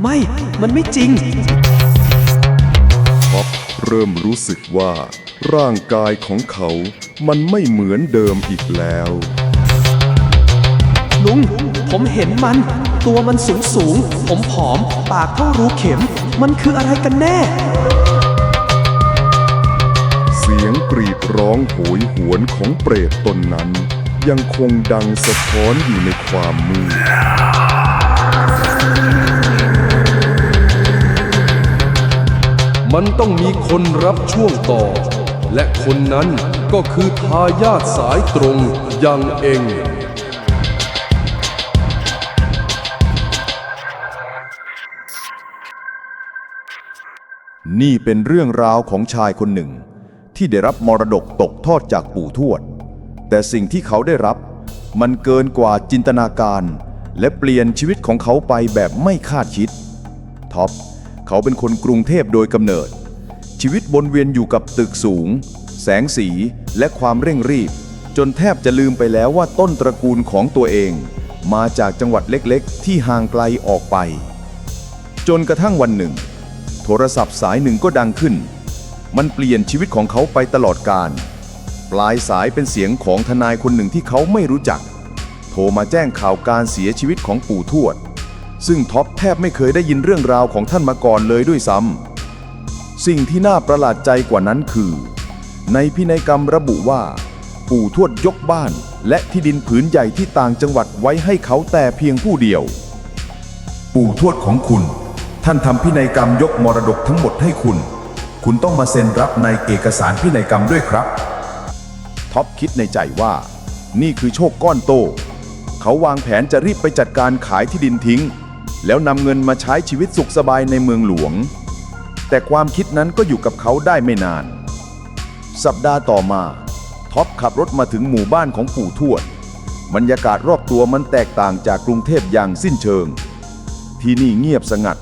ไม่ มันไม่จริง ท็อปเริ่มรู้สึกว่า ร่างกายของเขา มันไม่เหมือนเดิมอีกแล้ว ลุง ผมเห็นมัน ตัวมันสูงสูง ผมผอม ปากเท่ารูเข็ม มันคืออะไรกันแน่ เสียงกรีดร้องโหยหวนของเปรตตนนั้น ยังคงดังสะท้อนอยู่ในความมืด มันต้องมีคนรับช่วงต่อ และคนนั้นก็คือทายาทสายตรงอย่างเองนี่เป็นเรื่องราวของชายคนหนึ่ง ที่ได้รับมรดกตกทอดจากปู่ทวด แต่สิ่งที่เขาได้รับ มันเกินกว่าจินตนาการ และเปลี่ยนชีวิตของเขาไปแบบไม่คาดคิดท็อป เขาเป็นคนกรุงเทพโดยกำเนิด ชีวิตวนเวียนอยู่กับตึกสูง แสงสีและความเร่งรีบ จนแทบจะลืมไปแล้วว่าต้นตระกูลของตัวเอง มาจากจังหวัดเล็กๆ ที่ห่างไกลออกไป จนกระทั่งวันหนึ่ง โทรศัพท์สายหนึ่งก็ดังขึ้น มันเปลี่ยนชีวิตของเขาไปตลอดการ ปลายสายเป็นเสียงของทนายคนหนึ่งที่เขาไม่รู้จัก โทรมาแจ้งข่าวการเสียชีวิตของปู่ทวด ซึ่งท็อปแทบไม่เคยได้ยินเรื่องราวของท่านมาก่อนเลยด้วยซ้ำสิ่งที่น่าประหลาดใจกว่านั้นคือ ในพินัยกรรมระบุว่า ปู่ทวดยกบ้านและที่ดินผืนใหญ่ที่ต่างจังหวัดไว้ให้เขาแต่เพียงผู้เดียว ปู่ทวดของคุณ ท่านทำพินัยกรรมยกมรดกทั้งหมดให้คุณ คุณต้องมาเซ็นรับในเอกสารพินัยกรรมด้วยครับท็อปคิดในใจว่า นี่คือโชคก้อนโต เขาวางแผนจะรีบไปจัดการขายที่ดินทิ้ง แล้วนำเงินมาใช้ชีวิตสุขสบายในเมืองหลวง แต่ความคิดนั้นก็อยู่กับเขาได้ไม่นาน สัปดาห์ต่อมาท็อปขับรถมาถึงหมู่บ้านของปู่ทวด บรรยากาศรอบตัวมันแตกต่างจากกรุงเทพอย่างสิ้นเชิง ที่นี่เงียบสงัด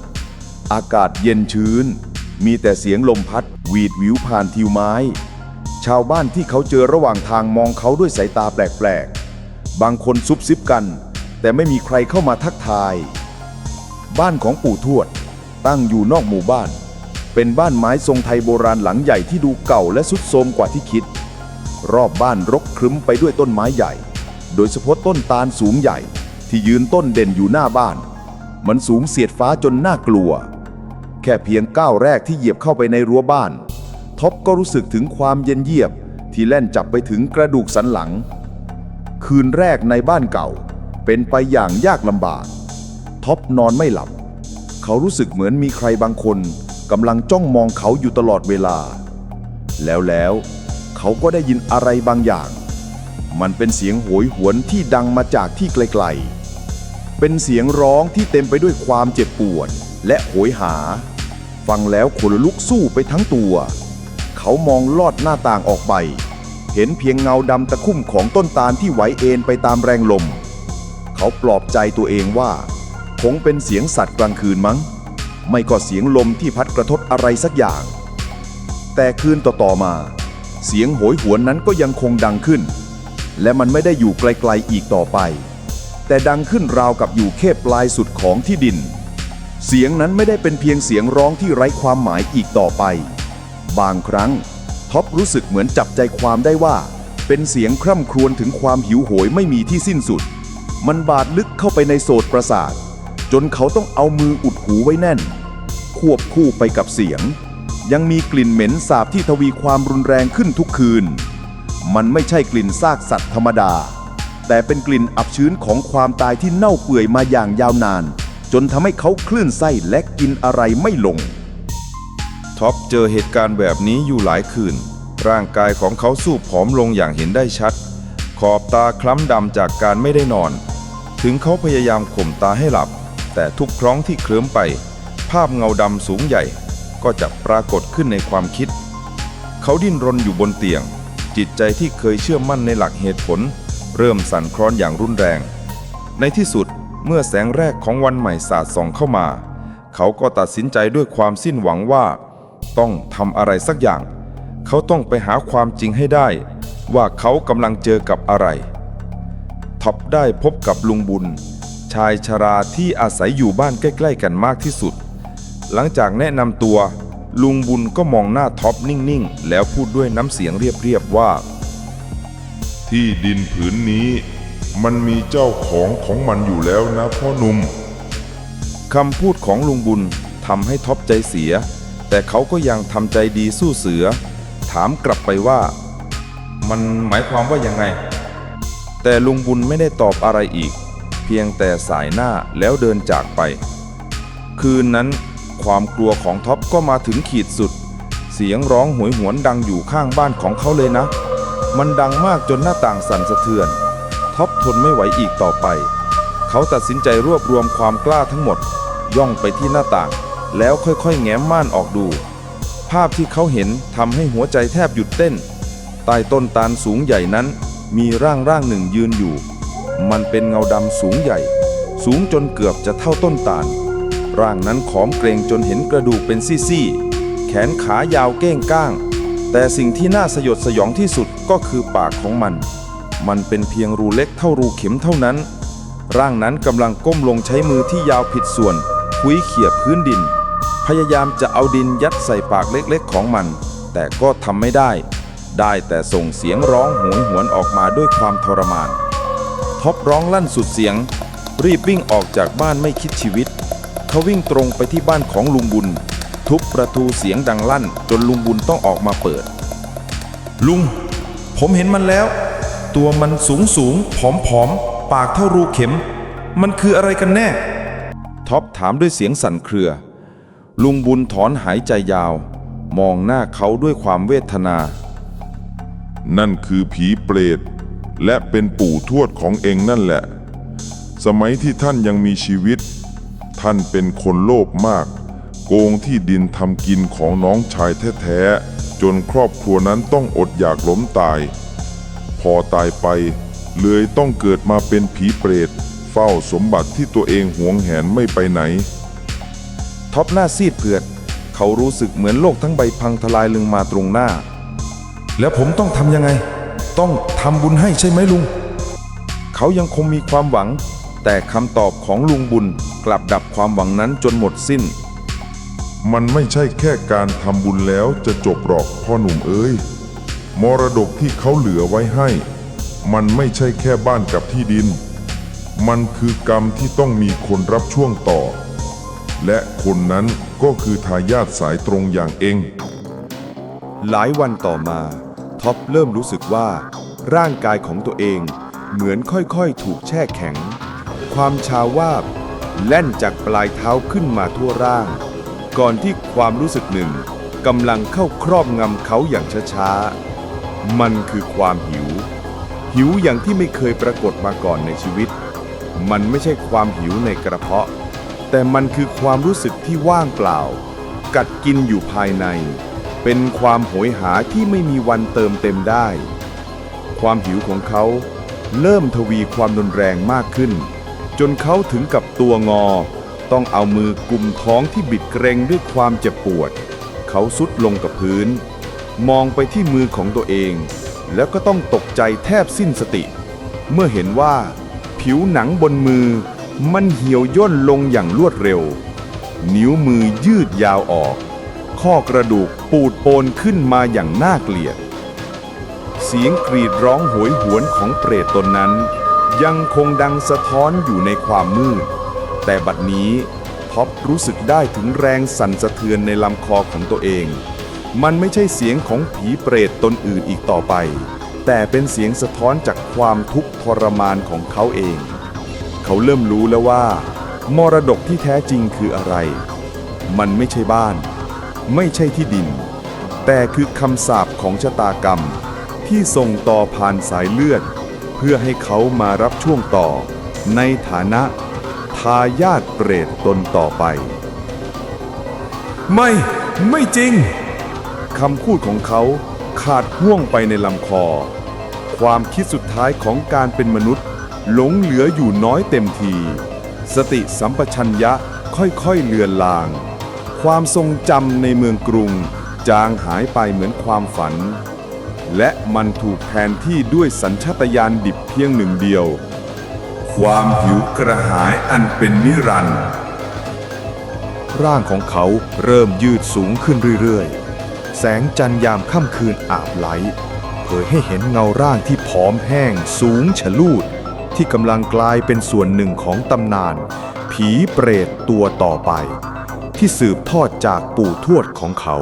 อากาศเย็นชื้น มีแต่เสียงลมพัดหวีดวิวผ่านทิวไม้ ชาวบ้านที่เขาเจอระหว่างทางมองเขาด้วยสายตาแปลกๆ บางคนซุบซิบกัน แต่ไม่มีใครเข้ามาทักทาย บ้านของปู่ทวด ตั้งอยู่นอกหมู่บ้าน เป็นบ้านไม้ทรงไทยโบราณหลังใหญ่ที่ดูเก่าและสุดโทรมกว่าที่คิด รอบบ้านรกครึ้มไปด้วยต้นไม้ใหญ่ โดยเฉพาะต้นตาลสูงใหญ่ที่ยืนต้นเด่นอยู่หน้าบ้าน มันสูงเสียดฟ้าจนน่ากลัว แค่เพียงก้าวแรกที่เหยียบเข้าไปในรั้วบ้านท็อปก็รู้สึกถึงความเย็นเยียบที่แล่นจับไปถึงกระดูกสันหลัง คืนแรกในบ้านเก่า เป็นไปอย่างยากลำบาก ท็อปนอนไม่หลับ เขารู้สึกเหมือนมีใครบางคนกำลังจ้องมองเขาอยู่ตลอดเวลา แล้วแล้วเขาก็ได้ยินอะไรบางอย่าง มันเป็นเสียงโหยหวนที่ดังมาจากที่ไกลๆ เป็นเสียงร้องที่เต็มไปด้วยความเจ็บปวดและโหยหา ฟังแล้วขนลุกสู้ไปทั้งตัว เขามองลอดหน้าต่างออกไป เห็นเพียงเงาดำตะคุ่มของต้นตาลที่ไหวเอ็นไปตามแรงลม เขาปลอบใจตัวเองว่า คงเป็นเสียงสัตว์กลางคืนมั้ง ไม่ก็เสียงลมที่พัดกระทบอะไรสักอย่าง แต่คืนต่อๆมา เสียงโหยหวนนั้นก็ยังคงดังขึ้น และมันไม่ได้อยู่ไกลๆอีกต่อไป แต่ดังขึ้นราวกับอยู่แค่ปลายสุดของที่ดิน เสียงนั้นไม่ได้เป็นเพียงเสียงร้องที่ไร้ความหมายอีกต่อไป บางครั้งท็อปรู้สึกเหมือนจับใจความได้ว่า เป็นเสียงคร่ำครวญถึงความหิวโหยไม่มีที่สิ้นสุด มันบาดลึกเข้าไปในโสตประสาท จนเขาต้องเอามืออุดหูไว้แน่น ควบคู่ไปกับเสียง ยังมีกลิ่นเหม็นสาบที่ทวีความรุนแรงขึ้นทุกคืน มันไม่ใช่กลิ่นซากสัตว์ธรรมดา แต่เป็นกลิ่นอับชื้นของความตายที่เน่าเปื่อยมาอย่างยาวนาน จนทำให้เขาคลื่นไส้และกินอะไรไม่ลงท็อปเจอเหตุการณ์แบบนี้อยู่หลายคืน ร่างกายของเขาสู้ผอมลงอย่างเห็นได้ชัด ขอบตาคล้ำดำจากการไม่ได้นอน ถึงเขาพยายามข่มตาให้หลับ แต่ทุกครั้งที่เคลิ้มไป ภาพเงาดำสูงใหญ่ ก็จะปรากฏขึ้นในความคิด เขาดิ้นรนอยู่บนเตียง จิตใจที่เคยเชื่อมั่นในหลักเหตุผล เริ่มสั่นคลอนอย่างรุนแรง ในที่สุดเมื่อแสงแรกของวันใหม่สาดส่องเข้ามา เขาก็ตัดสินใจด้วยความสิ้นหวังว่า ต้องทำอะไรสักอย่าง เขาต้องไปหาความจริงให้ได้ ว่าเขากำลังเจอกับอะไรท็อปได้พบกับลุงบุญ ชายชราที่อาศัยอยู่บ้านใกล้ๆกันมากที่สุด หลังจากแนะนำตัว ลุงบุญก็มองหน้าท็อปนิ่งๆ แล้วพูดด้วยน้ำเสียงเรียบๆว่า ที่ดินผืนนี้ มันมีเจ้าของของมันอยู่แล้วนะพ่อหนุ่มคำพูดของลุงบุญทำให้ท็อปใจเสีย แต่เขาก็ยังทำใจดีสู้เสือ ถามกลับไปว่า มันหมายความว่ายังไง แต่ลุงบุญไม่ได้ตอบอะไรอีกเพียงแต่สายหน้าแล้วเดินจากไป คืนนั้นความกลัวของท็อปก็มาถึงขีดสุด เสียงร้องหวยหวนดังอยู่ข้างบ้านของเขาเลยนะ มันดังมากจนหน้าต่างสั่นสะเทือน ท็อปทนไม่ไหวอีกต่อไป เขาตัดสินใจรวบรวมความกล้าทั้งหมด ย่องไปที่หน้าต่าง แล้วค่อยๆ แง้มม่านออกดู ภาพที่เขาเห็นทำให้หัวใจแทบหยุดเต้น ใต้ต้นตาลสูงใหญ่นั้น มีร่างร่างหนึ่งยืนอยู่ มันเป็นเงาดำสูงใหญ่ สูงจนเกือบจะเท่าต้นตาล ร่างนั้นขอมเกรงจนเห็นกระดูกเป็นซี่ๆ แขนขายาวเก้งก้าง แต่สิ่งที่น่าสยดสยองที่สุดก็คือปากของมัน มันเป็นเพียงรูเล็กเท่ารูเข็มเท่านั้น ร่างนั้นกำลังก้มลงใช้มือที่ยาวผิดส่วนคุยเขี่ยพื้นดิน พยายามจะเอาดินยัดใส่ปากเล็กๆของมัน แต่ก็ทำไม่ได้ ได้แต่ส่งเสียงร้องโหยหวนออกมาด้วยความทรมาน ท็อปร้องลั่นสุดเสียง รีบวิ่งออกจากบ้านไม่คิดชีวิต เขาวิ่งตรงไปที่บ้านของลุงบุญ ทุบประตูเสียงดังลั่น จนลุงบุญต้องออกมาเปิด ลุง ผมเห็นมันแล้ว ตัวมันสูงสูงผอมผอมปากเท่ารูเข็ม มันคืออะไรกันแน่ ท็อปถามด้วยเสียงสั่นเครือ ลุงบุญถอนหายใจยาว มองหน้าเขาด้วยความเวทนา นั่นคือผีเปรต และเป็นปู่ทวดของเองนั่นแหละ สมัยที่ท่านยังมีชีวิต ท่านเป็นคนโลภมาก โกงที่ดินทำกินของน้องชายแท้ๆ จนครอบครัวนั้นต้องอดอยากล้มตาย พอตายไป เลยต้องเกิดมาเป็นผีเปรต เฝ้าสมบัติที่ตัวเองหวงแหนไม่ไปไหน ท็อปหน้าซีดเผือด เขารู้สึกเหมือนโลกทั้งใบพังทลายลงมาตรงหน้า แล้วผมต้องทำยังไง ต้องทำบุญให้ใช่ไหมลุง เขายังคงมีความหวัง แต่คำตอบของลุงบุญกลับดับความหวังนั้นจนหมดสิ้น มันไม่ใช่แค่การทำบุญแล้วจะจบหรอกพ่อหนุ่มเอ้ย มรดกที่เขาเหลือไว้ให้ มันไม่ใช่แค่บ้านกับที่ดิน มันคือกรรมที่ต้องมีคนรับช่วงต่อ และคนนั้นก็คือทายาทสายตรงอย่างเอง หลายวันต่อมา ท็อปเริ่มรู้สึกว่า ร่างกายของตัวเองเหมือนค่อยๆ ถูกแช่แข็ง ความชาวาบ แล่นจากปลายเท้าขึ้นมาทั่วร่าง ก่อนที่ความรู้สึกหนึ่งกำลังเข้าครอบงำเขาอย่างช้าๆ มันคือความหิว หิวอย่างที่ไม่เคยปรากฏมาก่อนในชีวิต มันไม่ใช่ความหิวในกระเพาะ แต่มันคือความรู้สึกที่ว่างเปล่า กัดกินอยู่ภายใน เป็นความโหยหาที่ไม่มีวันเติมเต็มได้ ความหิวของเขาเริ่มทวีความรุนแรงมากขึ้น จนเขาถึงกับตัวงอ ต้องเอามือกุมท้องที่บิดเกรงด้วยความเจ็บปวด เขาสุดลงกับพื้น มองไปที่มือของตัวเอง แล้วก็ต้องตกใจแทบสิ้นสติ เมื่อเห็นว่า ผิวหนังบนมือมันเหี่ยวย่นลงอย่างรวดเร็ว นิ้วมือยืดยาวออก ข้อกระดูกปูดโปนขึ้นมาอย่างน่าเกลียด เสียงกรีดร้องโหยหวนของเปรตตนนั้น ยังคงดังสะท้อนอยู่ในความมืด แต่บัดนี้ท็อปรู้สึกได้ถึงแรงสั่นสะเทือนในลำคอของตัวเอง มันไม่ใช่เสียงของผีเปรตตนอื่นอีกต่อไป แต่เป็นเสียงสะท้อนจากความทุกข์ทรมานของเขาเอง เขาเริ่มรู้แล้วว่า มรดกที่แท้จริงคืออะไร มันไม่ใช่บ้าน ไม่ใช่ที่ดิน แต่คือคำสาปของชะตากรรม ที่ส่งต่อผ่านสายเลือด เพื่อให้เขามารับช่วงต่อ ในฐานะทายาทเปรตตนต่อไป ไม่ไม่จริงคำพูดของเขาขาดห่วงไปในลำคอ ความคิดสุดท้ายของการเป็นมนุษย์ หลงเหลืออยู่น้อยเต็มที สติสัมปชัญญะค่อยๆเลือนลาง ความทรงจำในเมืองกรุง จางหายไปเหมือนความฝัน และมันถูกแทนที่ด้วยสัญชาตญาณดิบเพียงหนึ่งเดียว ความหิวกระหายอันเป็นนิรันดร์ร่างของเขาเริ่มยืดสูงขึ้นเรื่อยๆ แสงจันทร์ยามค่ำคืนอาบไหล เผยให้เห็นเงาร่างที่ผอมแห้งสูงฉลูด ที่กำลังกลายเป็นส่วนหนึ่งของตำนาน ผีเปรตตัวต่อไป ที่สืบทอดจากปู่ทวดของเขา